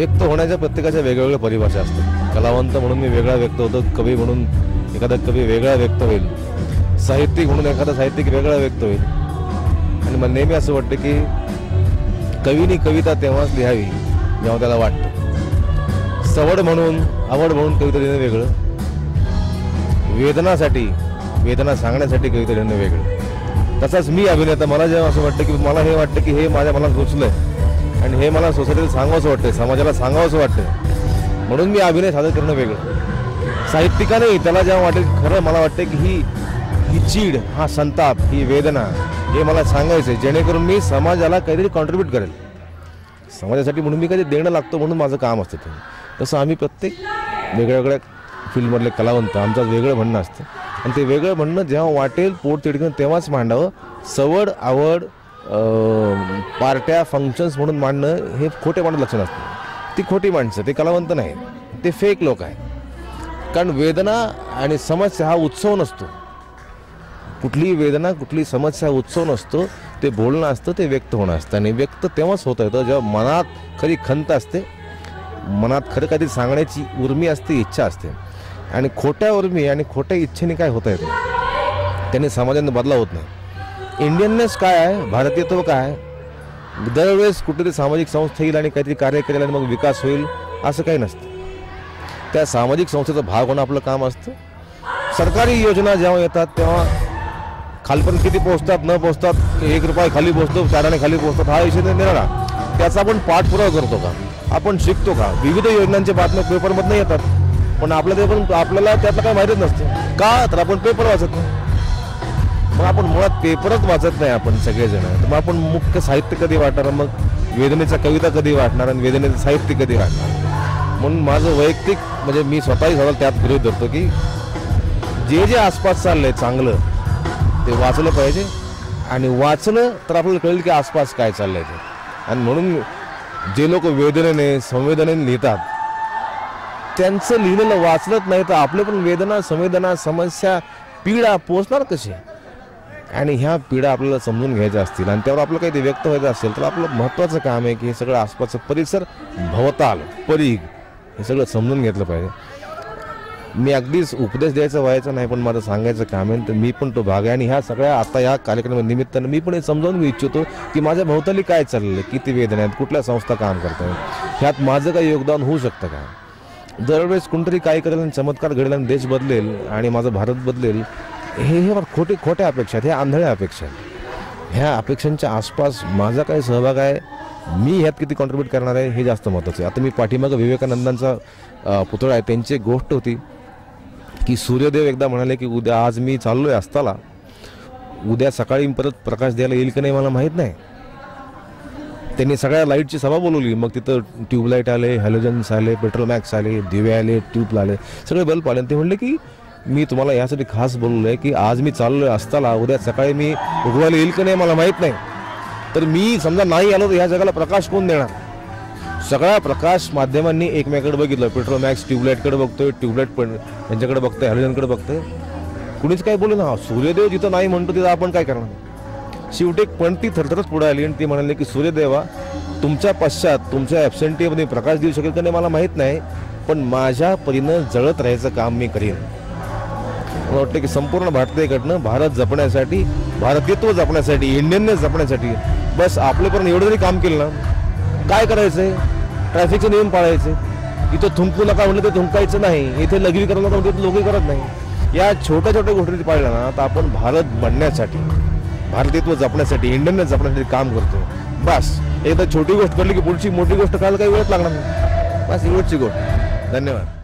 व्यक्त होण्याच्या प्रत्येकाच्या वेगवेगळ्या परिभाषा असतात. कलावंत म्हणून मी वेगळा व्यक्त होतो कवी म्हणून एखादा कवी वेगळा व्यक्त होईल. साहित्यिक म्हणून एखादा साहित्यिक वेगळा व्यक्त होईल. आणि मला नेहमी असं वाटतं की कवीनी कविता तेव्हाच लिहावी जेव्हा त्याला वाटतं. सवड म्हणून आवड म्हणून कविता लिहिणं वेगळं. वेदनासाठी वेदना सांगण्यासाठी कविता लिहिणं वेगळं. तसाच मी अभिनेता मला जेव्हा असं वाटतं की मला हे वाटतं की हे माझ्या मनात आहे आणि हे मला सोसायटीला सांगावंसं वाटतं समाजाला सांगावंसं वाटतं म्हणून मी अभिनय सादर करणं वेगळं. साहित्यिकाने त्याला जेव्हा वाटेल खरं मला वाटतं की ही ही चीड हा संताप ही वेदना हे मला सांगायचं आहे जेणेकरून मी समाजाला काहीतरी कॉन्ट्रीब्यूट करेल. समाजासाठी म्हणून मी कधी देणं लागतो म्हणून माझं काम असतं ते. तसं आम्ही प्रत्येक वेगळ्या वेगळ्या फील्डमधले कलावंत आमचं वेगळं म्हणणं असतं. आणि ते वेगळं म्हणणं जेव्हा वाटेल पोट तिडकन तेव्हाच मांडावं. सवड आवड पार्ट्या फंक्शन्स म्हणून मांडणं हे खोटे माणूस लक्षण असतं. ती खोटी माणसं ते कलावंत नाही ते फेक लोक आहेत. कारण वेदना आणि समस्या हा उत्सव नसतो. कुठलीही वेदना कुठली समस्या हा उत्सव नसतो. ते बोलणं असतं ते व्यक्त होणं असतं. आणि व्यक्त तेव्हाच होतं येतं जेव्हा मनात खरी खंत असते. मनात खरं काहीतरी सांगण्याची उर्मी असते इच्छा असते. आणि खोट्या उर्मी आणि खोट्या इच्छेने काय होता येतं? त्याने समाजाने बदला होत नाही. इंडियननेस काय आहे? भारतीयत्व काय आहे? दरवेळेस कुठेतरी सामाजिक संस्था येईल आणि काहीतरी कार्य करेल आणि मग विकास होईल असं काही नसतं. त्या सामाजिक संस्थेचा भाग होणं आपलं काम असतं. सरकारी योजना जेव्हा येतात तेव्हा खालपर्यंत किती पोहोचतात न पोहोचतात एक रुपये खाली पोहोचतो चाराने खाली पोहोचतात हा विषय नाही निराळा त्याचा आपण पाठपुरावा करतो का? आपण शिकतो का? विविध योजनांच्या बातम्या पेपरमधनं येतात. पण आपलं ते पण आपल्याला त्यातलं काही माहितीच नसतं. का? तर आपण पेपर वाचत नाही. मग आपण मुळात पेपरच वाचत नाही आपण सगळेजण. तर मग आपण मुख्य साहित्य कधी वाटणार? मग वेदनेच्या कविता कधी वाटणार आणि वेदनेचं साहित्य कधी वाटणार? म्हणून माझं वैयक्तिक म्हणजे मी स्वतःही स्वतः त्यात विरोध धरतो की जे जे आसपास चाललंय चांगलं ते वाचलं पाहिजे. आणि वाचलं तर आपल्याला कळेल की आसपास काय चाललंय ते. आणि म्हणून जे लोक वेदनेने संवेदनेने लिहितात त्यांचं लिहिलेलं वाचलंच नाही तर आपले पण वेदना संवेदना समस्या पीडा पोचणार कशी? आणि ह्या पिढ्या आपल्याला समजून घ्यायच्या असतील आणि त्यावर आपलं काही ते व्यक्त व्हायचं असेल तर आपलं महत्त्वाचं काम आहे की हे सगळं आसपासचं परिसर भवताल परीघ हे सगळं समजून घेतलं पाहिजे. मी अगदीच उपदेश द्यायचा व्हायचा नाही पण माझं सांगायचं काम आहे तर मी पण तो भाग आहे. आणि ह्या सगळ्या आता या कार्यक्रमानिमित्तानं मी पण हे समजावून घेऊ इच्छितो की माझ्या भोवताली काय चाललं किती वेदना आहेत कुठल्या संस्था काम करत आहेत ह्यात माझं काही योगदान होऊ शकतं का? दरवेळेस कोणतरी काय करेल आणि चमत्कार घडेल आणि देश बदलेल आणि माझा भारत बदलेल हे हे खोटे खोट्या अपेक्षा आहेत हे आंधळ्या अपेक्षा आहेत. ह्या अपेक्षांच्या आसपास माझा काय सहभाग आहे मी ह्यात किती कॉन्ट्रीब्यूट करणार आहे हे जास्त महत्त्वाचं आहे. आता मी पाठीमागं विवेकानंदांचा पुतळा आहे त्यांची एक गोष्ट होती की सूर्यदेव एकदा म्हणाले की उद्या आज मी चाललोय असताना उद्या सकाळी परत प्रकाश द्यायला येईल की नाही मला माहीत नाही. त्यांनी सगळ्या लाईटची सभा बोलवली मग तिथं ट्यूबलाईट आले हॅलोजन्स आले पेट्रोल मॅक्स आले दिवे आले ट्यूब आले सगळे बल्ब आले. ते म्हणले की मी तुम्हाला यासाठी खास बोललो आहे की आज मी चाललोय असताना उद्या सकाळी मी उगवायला येईल की नाही मला माहीत नाही. तर मी समजा नाही आलो तर ह्या जगाला प्रकाश कोण देणार? सगळ्या प्रकाश माध्यमांनी एकमेकडे बघितलं. पेट्रोमॅक्स ट्यूबलाईटकडे बघतोय ट्यूबलाईट पण त्यांच्याकडे बघतोय हॅलोजनकडे बघतोय. कुणीच काय बोलू ना सूर्यदेव जिथं नाही म्हणतो तिथं आपण काय करणार? शेवटी एक पण ती थरथरच पुढे आली आणि ती म्हणाली की सूर्यदेवा तुमच्या पश्चात तुमच्या ॲबसेंटीमध्ये प्रकाश देऊ शकेल का नाही मला माहीत नाही पण माझ्या परीनं जळत राहायचं काम मी करीन. मला वाटतं की संपूर्ण भारतीयकडनं भारत जपण्यासाठी भारतीयत्व जपण्यासाठी इंडियननेस जपण्यासाठी बस आपल्यापर्यंत एवढं जरी काम केलं ना काय करायचंय? ट्रॅफिकचे नियम पाळायचे. इथं थुंकू नका म्हणलं ते थुंकायचं नाही. इथे लघवी करायला नका म्हणजे लोकही करत नाही. या छोट्या छोट्या गोष्टी पाळल्या ना तर आपण भारत बनण्यासाठी भारतीयत्व जपण्यासाठी इंडियननेस जपण्यासाठी काम करतो. बस एकदा छोटी गोष्ट करली की पुढची मोठी गोष्ट करायला काही वेळच लागणार नाही. बस एवढची गोष्ट. धन्यवाद.